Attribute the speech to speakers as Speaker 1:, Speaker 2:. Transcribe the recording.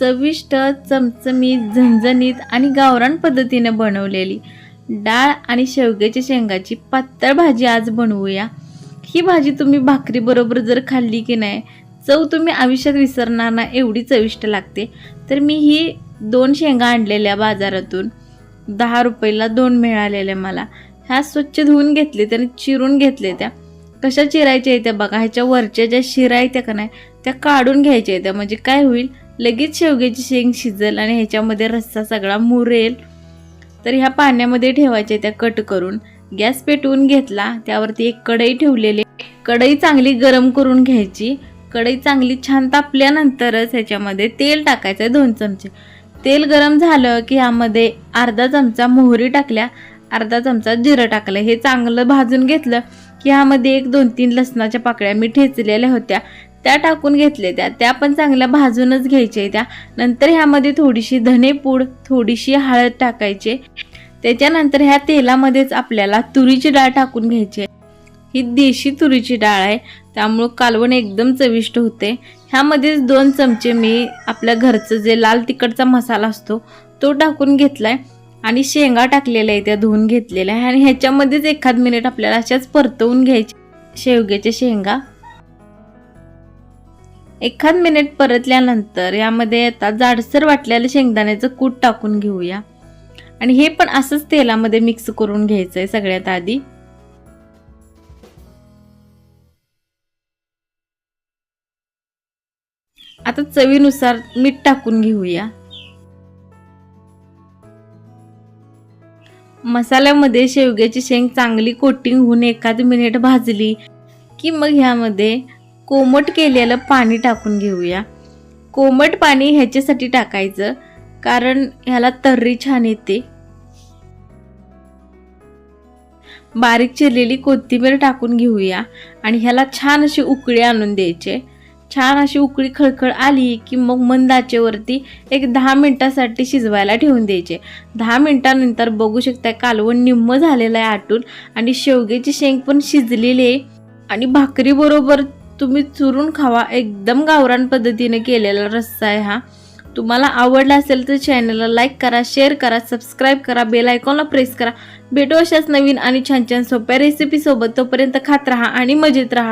Speaker 1: चविष्ट चमचमीत झणझणीत आणि गावरान पद्धतीने बनवलेली डाळ आणि शेवग्याच्या शेंगाची पातळ भाजी आज बनवूया. ही भाजी तुम्ही भाकरीबरोबर जर खाल्ली की नाही चव तुम्ही आयुष्यात विसरणार ना एवढी चविष्ट लागते. तर मी ही दोन शेंगा आणलेल्या बाजारातून. दहा रुपयाला दोन मिळालेल्या मला. ह्या स्वच्छ धुवून घेतले त्याने चिरून घेतले त्या. कशा चिरायच्या आहेत त्या बघा. ह्याच्या वरच्या ज्या शिरा आहेत त्या का नाही त्या काढून घ्यायच्या आहेत त्या. म्हणजे काय होईल? लगेच शेवग्याची शेंग शिजेल आणि ह्याच्यामध्ये रस्सा सगळा मुरेल. तर ह्या पाण्यामध्ये ठेवायच्या त्या कट करून. गॅस पेटवून घेतला. त्यावरती एक कढई ठेवलेली. कढई चांगली गरम करून घ्यायची. कढई चांगली छान तापल्यानंतरच ह्याच्यामध्ये तेल टाकायचं आहे दोन चमचे. तेल गरम झालं की ह्यामध्ये अर्धा चमचा मोहरी टाकल्या. अर्धा चमचा जिरं टाकलं. हे चांगलं भाजून घेतलं की ह्यामध्ये एक दोन तीन लसणाच्या पाकळ्या मी ठेचलेल्या होत्या. त्या टाकून घेतल्या त्या. त्या पण चांगल्या भाजूनच घ्यायच्या त्या. नंतर ह्यामध्ये थोडीशी धनेपूड थोडीशी हळद टाकायची. त्याच्यानंतर ह्या तेलामध्येच आपल्याला तुरीची डाळ टाकून घ्यायची आहे. ही देशी तुरीची डाळ आहे. त्यामुळं कालवण एकदम चविष्ट होते. ह्यामध्येच दोन चमचे मी आपल्या घरचं जे लाल तिखटचा मसाला असतो तो टाकून घेतला आहे आणि शेंगा टाकलेल्या आहे त्या धुवून घेतलेल्या. आहे आणि ह्याच्यामध्येच एखाद मिनिट आपल्याला अशाच परतवून घ्यायचे. शेवग्याच्या शेंगा. एखाद मिनिट परतल्यानंतर यामध्ये आता जाडसर वाटलेलं शेंगदाण्याचं कूट टाकून घेऊया. आणि हे पण असंच तेलामध्ये मिक्स करून घ्यायचं आहे सगळ्यात आधी. आता चवीनुसार मीठ टाकून घेऊया. मसाल्यामध्ये शेवग्याची शेंग चांगली कोटिंग होऊन एखाद मिनिट भाजली की मग ह्यामध्ये कोमट केलेलं पाणी टाकून घेऊया. कोमट पाणी ह्याच्यासाठी टाकायचं कारण ह्याला तर्री छान येते. बारीक चिरलेली कोथिंबीर टाकून घेऊया आणि ह्याला छान अशी उकळी आणून द्यायचे. छान अशी उकळी खळखळ आली की मग मंद आचेवरती एक दहा मिनटासाठी शिजवायला ठेवून द्यायचे. दहा मिनटानंतर बघू शकता कालवण निम्म झालेलं आहे आटून आणि शेवग्याची शेंग पण शिजलेली आहे. आणि भाकरीबरोबर तुम्ही चुरून खावा. एकदम गावरान पद्धतीने केलेला रस्सा आहे हा. तुम्हाला आवडला असेल तर चॅनलला लाईक करा शेअर करा सबस्क्राईब करा बेल आयकॉनला प्रेस करा. भेटू अशाच नवीन आणि छान छान सोप्या रेसिपीसोबत तोपर्यंत खात राहा आणि मजेत राहा.